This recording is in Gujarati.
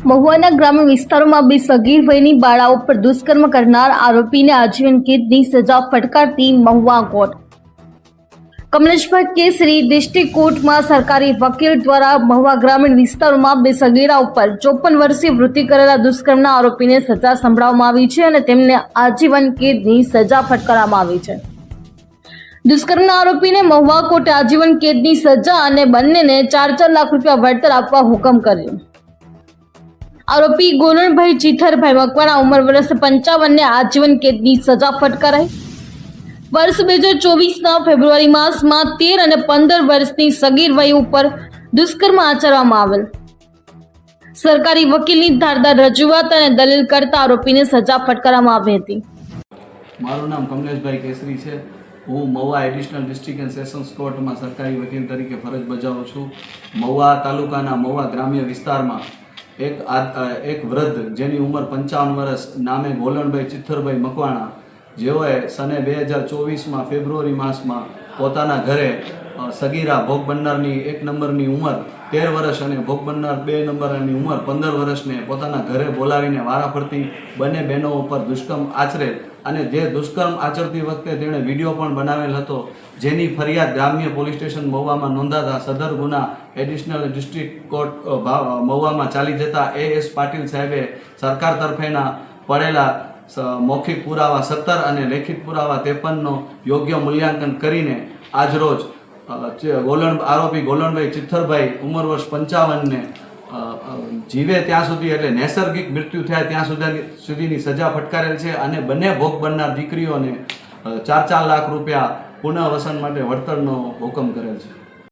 મહુવાના ગ્રામીણ વિસ્તારોમાં બે સગીર વયની બાળાઓ પર દુષ્કર્મ કરનાર આરોપીને આજીવન કેદની સજા ફટકારતી મહુવા કોર્ટ કમલેશભાઈ કેસરી ડિસ્ટ્રિક્ટ કોર્ટમાં સરકારી વકીલ દ્વારા મહુવા ગ્રામીણ વિસ્તારોમાં બે સગીરા ઉપર ચોપન વર્ષીય વૃત્તિ કરેલા દુષ્કર્મના આરોપીને સજા સંભળાવવામાં આવી છે અને તેમને આજીવન કેદની સજા ફટકારવામાં આવી છે. દુષ્કર્મના આરોપીને મહુવા કોર્ટે આજીવન કેદની સજા અને બંનેને ચાર ચાર લાખ રૂપિયા વળતર આપવા હુકમ કર્યો. આરોપી ગોલણભાઈ જીથરભાઈ મકવાણા ઉંમર વર્ષ પંચાવનને આજીવન કેદની સજા ફટકારાઈ. વર્ષ બે હજાર ચોવીસના ફેબ્રુઆરી માસમાં તેર અને પંદર વર્ષની સગીર વય ઉપર દુષ્કર્મ આચરવામાં આવેલ. સરકારી વકીલની ધારદાર રજૂઆત અને દલીલ કરતા આરોપીને સજા ફટકારવામાં આવી હતી. મારું નામ કમલેશભાઈ કેસરી છે. હું Mahuva additional district and sessions કોર્ટમાં સરકારી વકીલ તરીકે ફરજ બજાવું છું. મહુવા તાલુકાના મહુવા ગ્રામ્ય વિસ્તારમાં એક એક વૃદ્ધ જેની ઉંમર પંચાવન વર્ષ, નામે ગોલણભાઈ ચિથ્થરભાઈ મકવાણા. જેઓએ સને બે હજાર ચોવીસમાં ફેબ્રુઆરી માસમાં પોતાના ઘરે સગીરા ભોગ બનનારની એક નંબરની ઉંમર તેર વર્ષ અને ભોગ બનનાર બે નંબરની ઉંમર પંદર વર્ષને પોતાના ઘરે બોલાવીને વારાફરતી બંને બહેનો ઉપર દુષ્કર્મ આચરે અને જે દુષ્કર્મ આચરતી વખતે તેણે વીડિયો પણ બનાવેલ હતો, જેની ફરિયાદ ગ્રામ્ય પોલીસ સ્ટેશન મહુવામાં નોંધાતા સદર ગુના એડિશનલ ડિસ્ટ્રિક્ટ કોર્ટ મહુવામાં ચાલી જતા એ. એસ. પાટીલ સાહેબે સરકાર તરફેના પડેલા મૌખિક પુરાવા સત્તર અને લેખિત પુરાવા ત્રેપનનો યોગ્ય મૂલ્યાંકન કરીને આજરોજ ગોલણ આરોપી ગોલણભાઈ ચિત્થરભાઈ ઉંમર વર્ષ પંચાવનને જીવે ત્યાં સુધી એટલે નૈસર્ગિક મૃત્યુ થયા ત્યાં સુધી સુધીની સજા ફટકારેલ છે અને બંને ભોગ બનનાર દીકરીઓને ચાર ચાર લાખ રૂપિયા પુનઃવસન માટે વળતરનો હુકમ કરેલ છે.